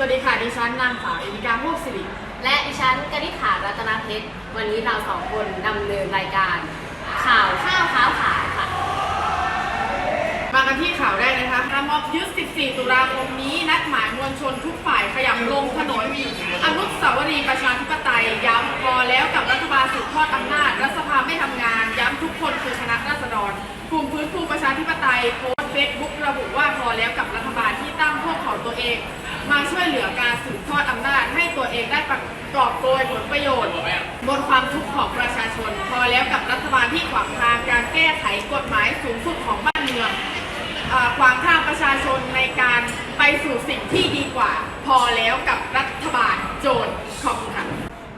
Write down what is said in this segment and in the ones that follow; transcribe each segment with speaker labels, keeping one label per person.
Speaker 1: สวัสดีค่ะ ดิฉันนางสาวเอมิกาพวกสิริ
Speaker 2: และดิฉันกนิษฐารัตนเพชร วันนี้เราสองคนดำเนินรายการ ข่าวข้าวข้าวขาค่ะ
Speaker 1: มากันที่ข่าวแรกนะคะระมอบยึด 14 ตุลาคมนี้ นัดหมายมวลชนทุกฝ่ายขยับลงถนนอนุสาวรีย์ประชาธิปไตย ย้ำพอแล้วกับรัฐบาลสืบทอดอำนาจ รัฐสภาไม่ทำงาน ย้ำทุกคนคือคณะราษฎรกลุ่มฟื้นฟูประชาธิปไตย ซบุ๊กระบุว่าพอแล้วกับรัฐบาลที่ตั้งพวกของตัวเอง มาช่วยเหลือการสืบทอดอำนาจให้ตัวเองได้ประกอบโกยผลประโยชน์บนความทุกข์ของประชาชน พอแล้วกับรัฐบาลที่ขวางทางการแก้ไขกฎหมายสูงสุดของบ้านเมืองขวางทางประชาชนในการไปสู่สิ่งที่ดีกว่า พอแล้วกับรัฐบาลโจรขอบคุณค่ะ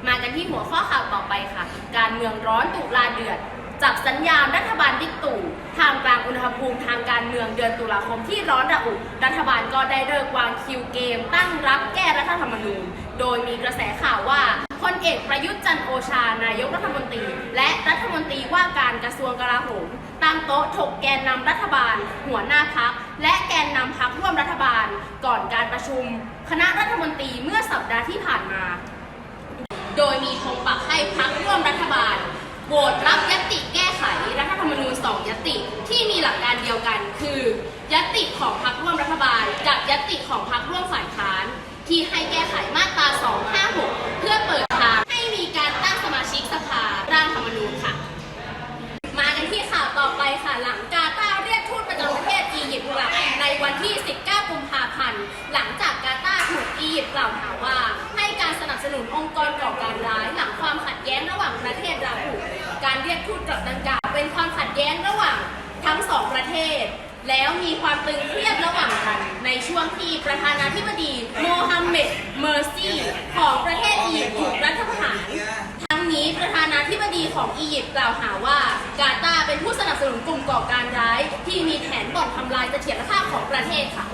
Speaker 2: มากันที่หัวข้อข่าวต่อไปค่ะ การเมืองร้อนตุลาเดือดจับสัญญาณรัฐบาลบิ๊กตู่ทาง อุณหภูมิทางการเมืองเดือนตุลาคมที่ร้อนระอุ รัฐบาลก็ได้เลิกวางคิวเกม ตั้งรับแก้รัฐธรรมนูญ โดยมีกระแสข่าวว่าพลเอกประยุทธ์จันโอชานายกรัฐมนตรี และรัฐมนตรีว่าการกระทรวงกลาโหมตั้งโต๊ะถกแกนนำรัฐบาล หัวหน้าพัก และแกนนำพักร่วมรัฐบาล ก่อนการประชุม คณะรัฐมนตรีเมื่อสัปดาห์ที่ผ่านมา โดยมีธงปักให้พักร่วมรัฐบาลโหวตรับยติแก้ไขรัฐธรรมนูญ 2ยตติที่มีหลักการเดียวกัน คือ ยติของพักร่วมรัฐบาล กับยติของพักร่วมฝ่ายค้าน ที่ให้แก้ไขมาตรา 256 เพื่อเปิดทางให้มีการตั้งสมาชิกสภาร่างธรรมนูญค่ะ มากันที่ข่าวต่อไปค่ะหลังกาตาร์เรียกทูตประจำประเทศอียิปต์กลับในวันที่ 19 กุมภาพันธ์ หลังจากกาตาร์ถูกอียิปต์กล่าวหาว่า ให้การสนับสนุนองค์กรก่อการร้ายหลังความขัดแย้งระหว่างประเทศราการเรียกทูตกลับดังกล่าวเป็นความขัดแย้งระหว่างทั้งสองประเทศ แล้วมีความตึงเครียดระหว่างกัน ในช่วงที่ประธานาธิบดีโมฮัมเหม็ดเมอร์ซีของประเทศอียิปต์ถูกรัฐประหาร ทั้งนี้ประธานาธิบดีของอียิปต์กล่าวหาว่ากาตาร์เป็นผู้สนับสนุนกลุ่มก่อการร้าย ที่มีแผนบ่อนทำลายเสถียรภาพของประเทศค่ะ